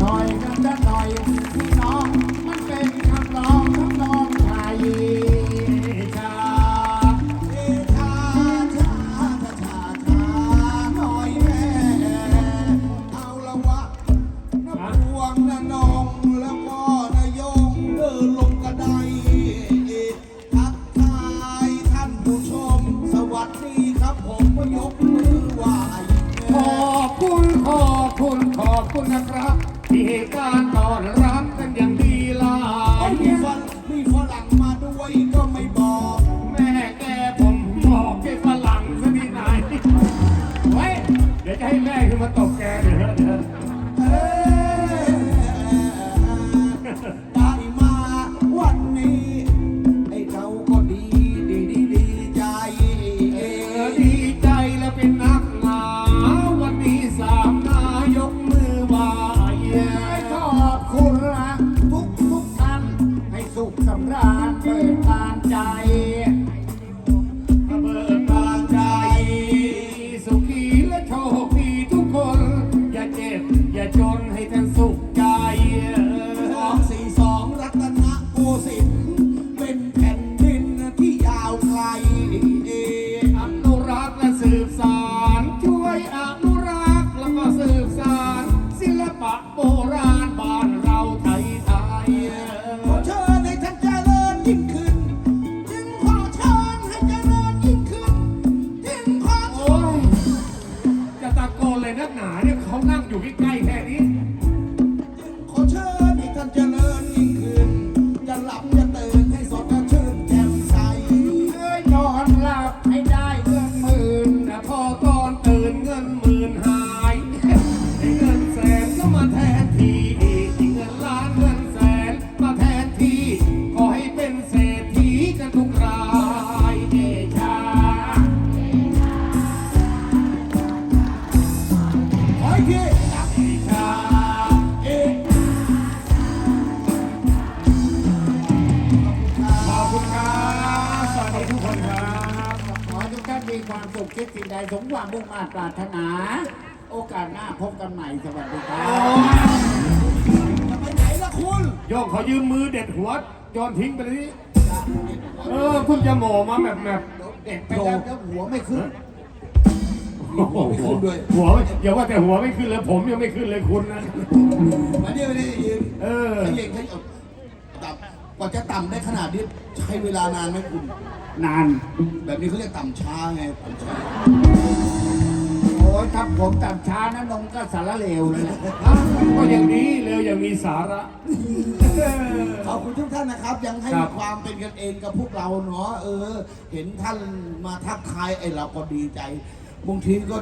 ซอยกันด้านหน่อยพี่น้องมันเป็นคำร้องคำร้องไทยชาเอชาชาชาชาชาหน่อยแม่เอาละวะน้ำพวงนะน้องแล้วก็นายงเดินลงกระไดทักทายท่านผู้ชม สวัสดีครับผมก็ยกมือไหว้ขอบคุณขอบคุณขอบคุณนะครับ ที่ให้การตอนรับกัน ใดสมหวังมุ่งมา่ปรารถนา โอกาสหน้าพบกันใหม่สวัสดีครับจะไปไหนล่ะคุณโยงขอยืมมือเด็ดหัวโยนทิ้งไปเลยนี่เออคุณจะโหมมาแบบแบบเด็กไปแล้วแล้วหัวไม่ขึ้น โอ้โหไม่ขึ้นด้วย หัวอย่าว่าแต่หัวไม่ขึ้นเลยผมยังไม่ขึ้นเลยคุณนะมาเนี่ยมาเนี่ยยืนเออ ขยิงขยิบต่ำกว่าจะต่ำได้ขนาดนี้ ใช้เวลานานไหมคุณ นาน แบบนี้เขาเรียกต่ำช้าไงต่ำช้าโอ้ยครับผมตัดช้านะนงก็สารเลวเลยแหละอะก็อย่างนี้เร็วอย่างมีสาระ ขอบคุณทุกท่านนะครับ ยังให้ครับ ความเป็นกันเองกับพวกเราเนาะเออ เห็นท่านมาทักทายไอ้เราก็ดีใจบางทีก็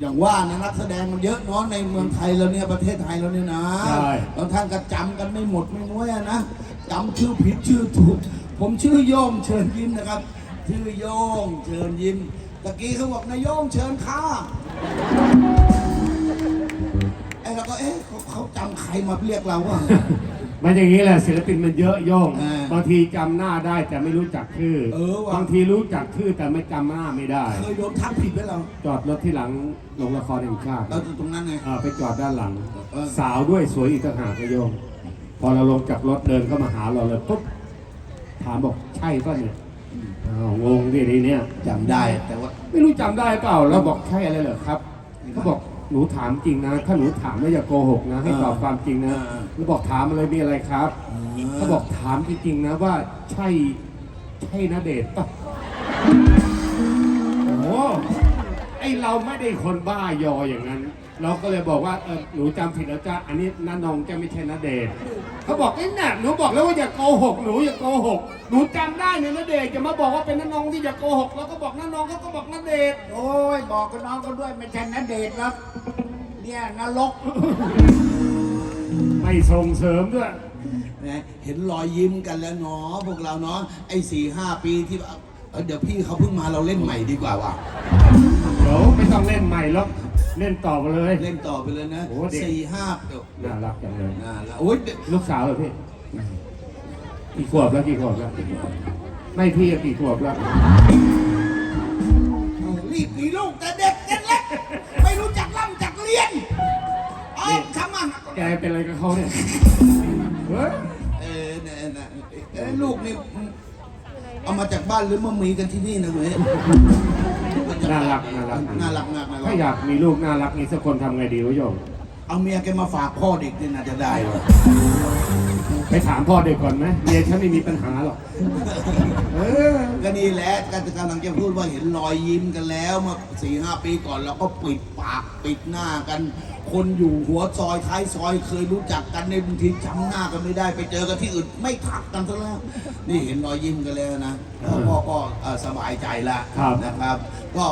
อย่างว่านะนักแสดงมันเยอะเนาะในเมืองไทยเราเนี่ยประเทศไทยเราเนี่ยนะใช่ บางท่านก็จำกันไม่หมดไม่น้อยอะนะจำชื่อผิดชื่อถูก ผมชื่อโยงเชิญยิ้มนะครับ ชื่อโยงเชิญยิ้มตะกี้เขาบอกนายโยงเชิญข้าไอ้เราก็เอ๊ะเขาเขาจำใครมาเรียกเราว่ามันอย่างนี้แหละศิลปินมันเยอะโย่งอ่าบางทีจำหน้าได้แต่ไม่รู้จักชื่อเออว่ะ บางทีรู้จักชื่อแต่ไม่จำหน้าไม่ได้ เคยโดนทักผิดไหมเรา จอดรถที่หลังโรงละครแห่งชาติเราอยู่ตรงนั้นไง เออไปจอดด้านหลัง เออ สาวด้วยสวยอีกต่างหากนะโยงพอเราลงจากรถเดินเข้ามาหาเราเลยปุ๊บ ถามบอกใช่ป่ะเนี่ยอ้าวงงดิทีเนี้ยจำได้แต่ว่า ไม่รู้จำได้เปล่าเราบอกใช่อะไรเหรอครับเขาบอกหนูถามจริงนะ ถ้าหนูถามแล้วอย่าโกหกนะ ให้ตอบความจริงนะเออหนูบอกถามอะไรมีอะไรครับเขาบอกถามจริงๆนะว่าใช่ใช่นะเดชน์ปะโอ้โหไอ เราไม่ได้คนบ้ายออย่างนั้น เราก็เลยบอกว่าเออหนูจำผิดแล้วจ้าอันนี้น้านองแกไม่ใช่นะเดชน์เขาบอกไอ้น่ะหนูบอกแล้วว่าอย่าโกหกหนูอย่าโกหกหนูจำได้เนี่ยนะเดชน์จะมาบอกว่าเป็นน้านองที่อย่าโกหกเราก็บอกน้านองเขาก็บอกนะเดชน์โอ้ยบอกกับน้องก็ด้วยไม่ใช่นเดชน์ครับเนี่ยนรกไม่ส่งเสริมด้วยนะเห็นรอยยิ้มกันแล้วเนาะพวกเราเนาะไอ้สี่ห้าปีที่เออเดี๋ยวพี่เขาเพิ่งมาเราเล่นใหม่ดีกว่าว่ะ เดี๋ยวไม่ต้องเล่นใหม่หรอกเล่นต่อไปเลย เล่นต่อไปเลยนะโอ้เด็ก สี่ห้าเดี๋ยวน่ารักจังเลย น่าละโอ้ยเด็กลูกสาวเหรอพี่กี่ขวบแล้วกี่ขวบแล้ว ไม่พี่อะกี่ขวบแล้ว เอารีบมีลูกแต่เด็กยังเล็กไม่รู้จักร่ำจักเรียนเอ๋อทำมาหาแกเป็นอะไรกับเขาเนี่ยเฮ้ยเออเนี่ยนะเอ้ยลูกนี่ เอามาจากบ้านหรือมามีกันที่นี่นะเว้ยน่ารักน่ารักน่ารักมากน่ารัถ้ากอยากมีลูกน่ารักนี่สักคนทำไงดีวะโยม เอาเมียแกมาฝากพ่อเด็กนี่น่าจะได้วะไปถามพ่อเด็กก่อนไหมเมียฉันไม่มีปัญหาหรอก เออ ก็นี่แหละก็กำลังจะพูดว่าเห็นรอยยิ้มกันแล้วเมื่อสี่ห้าปีก่อนเราก็ปิดปากปิดหน้ากัน คนอยู่หัวซอยท้ายซอยเคยรู้จักกันในบางทีจำหน้ากันไม่ได้ไปเจอกันที่อื่นไม่ทักกันซะแล้วนี่เห็นรอยยิ้มกันแล้วนะแล้วพ่อก็เอ่อสบายใจละครับนะครับ ก็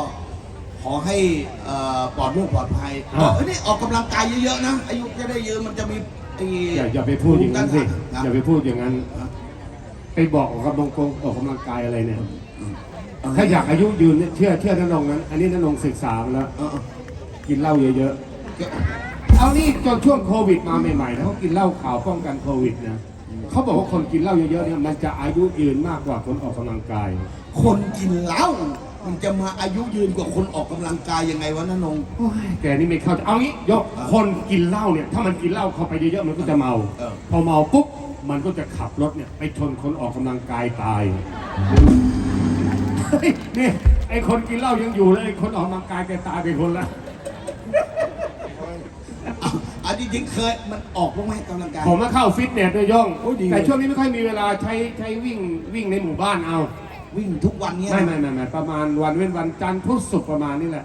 ขอให้เอ่อปลอดโรคปลอดภัยครับเอ้ยนี่ออกกำลังกายเยอะๆนะอายุจะได้เยอะมันจะมีไอ้อย่าอย่าไปพูดอย่างนั้นสิครับอย่าไปพูดอย่างนั้น ไปบอกออกกำลังกงออกกำลังกายอะไรเนี่ยถ้าอยากอายุยืนเนี่ยเชื่อเชื่อนันงนั้น อันนี้นันงศึกษามาแล้วเออกินเหล้าเยอะๆ เอานี่จนช่วงโควิดมาใหม่ๆนะเขากินเหล้าขาวป้องกันโควิดนะเขาบอกว่าคนกินเหล้าเยอะๆเนี่ยมันจะอายุยืนมากกว่าคนออกกำลังกาย คนกินเหล้ามันจะมาอายุยืนกว่าคนออกกำลังกายยังไงวะน้านงโอ้ยแกนี่ไม่เข้าใจเอางี้ยกคนกินเหล้าเนี่ย ถ้ามันกินเหล้าเข้าไปเยอะๆมันก็จะเมาเออพอเมาปุ๊บ มันก็จะขับรถเนี่ยไปชนคนออกกำลังกายตายเฮ้ยนี่ไอคนกินเหล้ายังอยู่เลยไอคนออกกำลังกายแกตายไปคนละอะอันนี้จริงๆเคยมันออกบ้างไหมกำลังกาย ผมมาเข้าฟิตเนสด้วยย่อง โอ้ยดี แต่ช่วงนี้ไม่ค่อยมีเวลาใช้ใช้วิ่งวิ่งในหมู่บ้านเอา วิ่งทุกวันเนี้ยไม่ไม่ไม่ไม่ประมาณวันเว้นวันจันทร์พุธศุกร์ประมาณนี้แหละ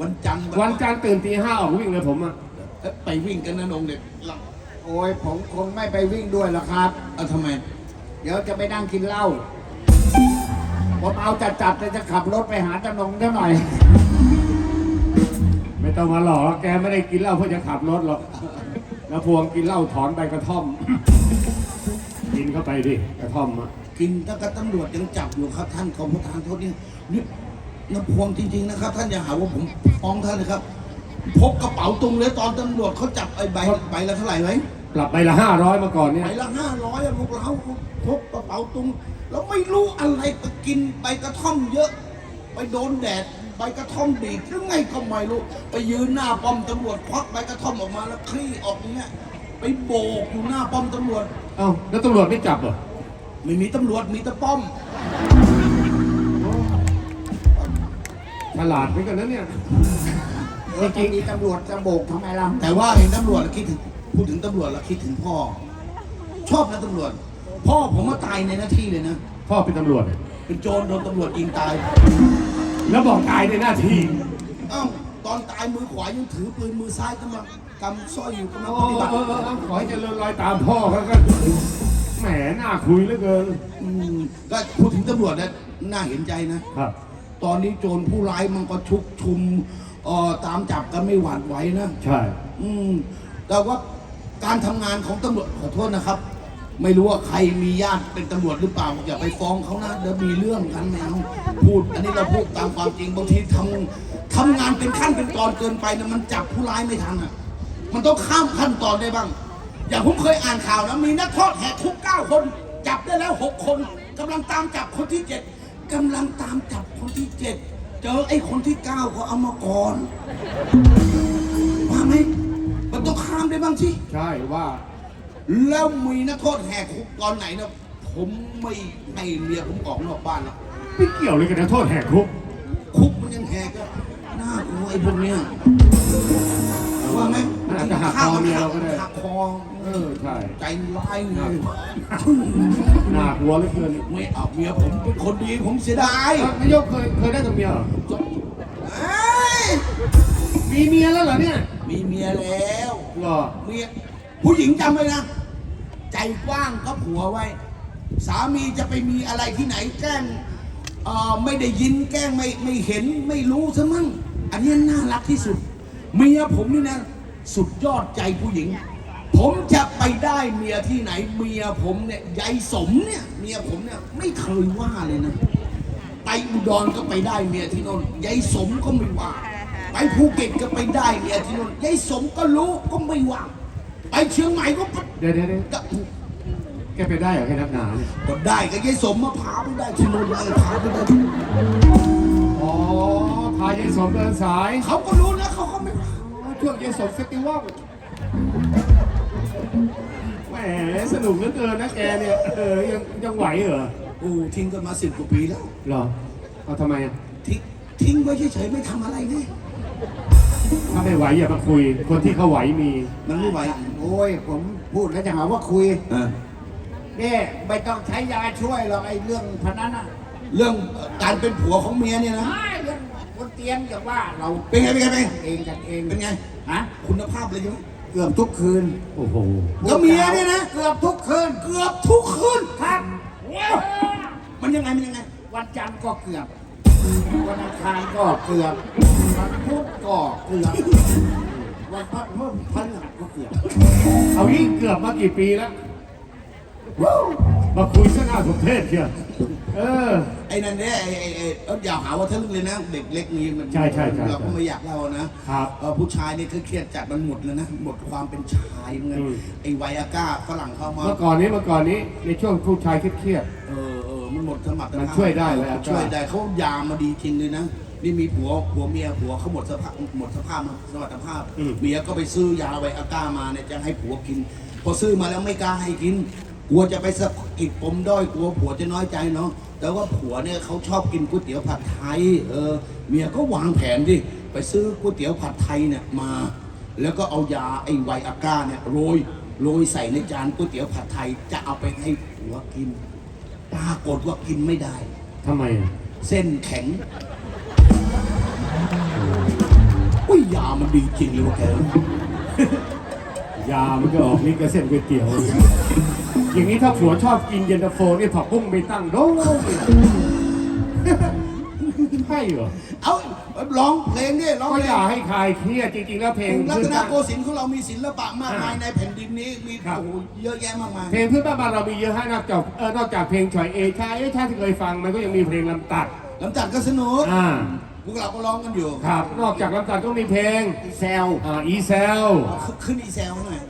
วันจันทร์วันจันทร์ตื่นตีห้าออกวิ่งเลยผมอะ เอ้ยไปวิ่งกันนะนงเด็กเรา โอ้ยผมคงไม่ไปวิ่งด้วยหรอกครับ เอาทำไม เดี๋ยวจะไปนั่งกินเหล้า ผมเอาจัดจัดๆเลยจะขับรถไปหาตะนงเท่าหน่อย ไม่ต้องมาหลอกแกไม่ได้กินเหล้าเพื่อจะขับรถหรอกแล้วพวงกินเหล้าถอนใบกระท่อม กินเข้าไปดิกระท่อมอะกินตั้งแต่ตำรวจยังจับอยู่ครับท่านขอประทานโทษนี่นี่น้ำพวงจริง ๆ นะครับ ท่านอย่าหาว่าผมฟ้องท่านนะครับ พกกระเป๋าตุงเลยตอนตำรวจเขาจับไอ้ใบใบละเท่าไหร่ไหม ปรับใบละห้าร้อยมาก่อนเนี่ยใบละห้าร้อยพวกเราพกกระเป๋าตุง แล้วไม่รู้อะไรไปกินใบกระท่อมเยอะ ไปโดนแดดใบกระท่อมดีดหรือไงก็ไม่รู้ ไปยืนหน้าป้อมตำรวจควักใบกระท่อมออกมาแล้วคลี่ออกอย่างเงี้ยไปโบกอยู่หน้าป้อมตำรวจ เอ้าแล้วตำรวจไม่จับเหรอ ไม่มีตำรวจมีแต่ป้อม ฉลาดเหมือนกันนะเนี่ย เออจริงมีตำรวจจะโบกทำไมล่ะแต่ว่าเห็นตำรวจแล้วคิดถึง พูดถึงตำรวจแล้วคิดถึงพ่อ ชอบนะตำรวจ พ่อผมมาตายในหน้าที่เลยนะ พ่อเป็นตำรวจเนี่ยเป็นโจรโดนตำรวจยิงตาย แล้วบอกตายในหน้าที่ เอ้าตอนตายมือขวายังถือปืนมือซ้ายกำลังกำสร้อยอยู่กำลังโอ้ปฏิบัติเออเออเออขอให้เจริญรอยตามพ่อเขาก็แหมน่าคุยเหลือเกินอืมก็พูดถึงตำรวจนะน่าเห็นใจนะ ครับ ตอนนี้โจรผู้ร้ายมันก็ชุกชุมเอ่อตามจับกันไม่หวาดไหวนะ ใช่ อืมแต่ว่า การทำงานของตำรวจขอโทษนะครับ ไม่รู้ว่าใครมีญาติเป็นตำรวจหรือเปล่าอย่าไปฟ้องเขานะเดี๋ยวมีเรื่องกันไม่เอาพูด อันนี้เราพูดตามความจริงบางทีทำทำงานเป็นขั้นเป็นตอนเกินไปนะมันจับผู้ร้ายไม่ทันอะ มันต้องข้ามขั้นตอนได้บ้าง อย่างผมเคยอ่านข่าวนะมีนักโทษแหกคุกเก้าคน จับได้แล้วหกคนกำลังตามจับคนที่เจ็ดกำลังตามจับคนที่เจ็ดเจอไอ้คนที่เก้าก็เอามาก่อนว่าไหมามได้บ้างสิใช่ว่า แล้วมีนักโทษแหกคุกตอนไหนนะผมไม่ให้เมียผมออกนอกบ้านแล้วไม่เกี่ยวเลยกับนักโทษแหกคุกคุกมันยังแหกอะน่ากลัวไอ้พวกเนี้ยว่าไหมมันอาจจะหักคอเมียเราก็ได้ หักคอเออใช่ใจร้ายไงน่ากลัวเหลือเกินไม่เอาเมียผมเป็นคนดีผมเสียดายเอ้านายกเคยเคยได้กับเมียเหรอเอ้ยมีเมียแล้วเหรอเนี่ย มีเมียแล้วเหรอเมียผู้หญิงจำไว้นะ ใจกว้างก็ผัวไว้ สามีจะไปมีอะไรที่ไหนแกล้งเอ่อไม่ได้ยินแกล้งไม่ไม่เห็นไม่รู้ซะมั่งอันนี้น่ารักที่สุด เมียผมนี่นะ สุดยอดใจผู้หญิง ผมจะไปได้เมียที่ไหน เมียผมเนี่ยยายสมเนี่ยเมียผมเนี่ยไม่เคยว่าเลยนะไปอุดรก็ไปได้เมียที่โน่นยายสมก็ไม่ว่า ไปภูเก็ตก็ไปได้เมียที่โน่นยายสมก็รู้ก็ไม่ว่าไปเชียงใหม่ก็ไปเดี๋ยวเดี๋ยวเดี๋ยวก็แกไปได้เหรอแค่นักหนาเนี่ยก็ได้ก็ยายสมมาพาไปได้ที่โน่นเลยพาไปได้อ๋อพายายสมเดินสายเขาก็รู้นะเขาก็ไม่ว่าช่วงยายสมเฟสติวัลแหมสนุกเหลือเกินนะแกเนี่ยเออยังยังไหวเหรอโอ้ทิ้งกันมาสิบกว่าปีแล้วเหรอเอาทำไมอะทิ้งทิ้งไว้เฉยๆไม่ทำอะไรไง ถ้าไม่ไหวอย่ามาคุย คนที่เขาไหวมีมันไม่ไหวโอ้ยผมพูดแล้วจะหาว่าคุยเออนี่ไม่ต้องใช้ยาช่วยหรอกไอ้เรื่องพนันอะเรื่องการเป็นผัวของเมียเนี่ยนะ ไม่เรื่องบนเตียงอย่างว่าเราเป็นไงเป็นไงเป็นไงเองกันเองเป็นไงฮะคุณภาพเลยใช่ไหมเกือบทุกคืนโอ้โหแล้วเมียเนี่ยนะเกือบทุกคืน เกือบทุกคืนครับมันยังไงมันยังไง วันจันทร์ก็เกือบ วันอังคารก็เกือบ วันพุธก็เกือบวันพฤหัสพฤหัสก็เกือบเอายิ่งเกือบมากี่ปีแล้ว มาคุยซะหน้าสมเพศเชียวเออ ไอ้นั่นเนี่ยไอ้ไอ้ไอ้เอออย่าหาว่าทะลึ่งเลยนะเด็กเล็กนี่มันใช่ใช่ใช่เราก็ไม่อยากเล่านะครับเออผู้ชายนี่เครียดจัดมันหมดเลยนะหมดความเป็นชายเหมือนกันอืม ไอ้ไวอาก้าฝรั่งเข้ามา เมื่อก่อนนี้เมื่อก่อนนี้ในช่วงผู้ชายเครียด เออเออมันหมดสมรรถภาพมันช่วยได้เลยอออาก้าช่วยได้เขายามาดีจริงเลยนะ นี่มีผัวผัวเมียผัวเขาหมดสภาพหมดสภาพสมรรถภาพเมียก็ไปซื้อยาไวอาก้ามาเนี่ยจะให้ผัวกิน พอซื้อมาแล้วไม่กล้าให้กินกลัวจะไปสะกิดปมด้อยกลัวผัวจะน้อยใจเนาะแต่ว่าผัวเนี่ยเขาชอบกินก๋วยเตี๋ยวผัดไทยเออเมียก็วางแผนดิไปซื้อก๋วยเตี๋ยวผัดไทยเนี่ยมา แล้วก็เอายาไอ้ไวอาก้าเนี่ยโรยโรยใส่ในจานก๋วยเตี๋ยวผัดไทยจะเอาไปให้ผัวกินปรากฏว่ากินไม่ได้ๆทำไมอะเส้นแข็ง อุ้ยยามันดีจริงเลยวะแกยามันก็ออกนี่ก็เส้นก๋วยเตี๋ยว อย่างนี้ถ้าผัวชอบกินเย็นตาโฟนี่ผักบุ้งไม่ตั้งโดงใช่เหรอเอาร้องเพลงดิร้องก็เพลองย่าให้คลายเครียดจริงๆแล้วเพลงรัพื้ตนนบ้านโกสินทร์ของเรามีศิลปะมากมายในแผ่นดินนี้มีครับโอ้โหเยอะแยะมากมาย เพลงพื้นบ้านบ้านเรามีเยอะฮะนอกจากเออนอกจากเพลงฉอยเอชาเอชาที่เคยฟังมันก็ยังมีเพลงลำตัด ลำจัดก็สนุก อ่า พวกเราก็ร้องกันอยู่ครับ นอกจากลำตัดก็มีเพลงแซวอ่าอีเซลขึ้นอีแซวหน่อย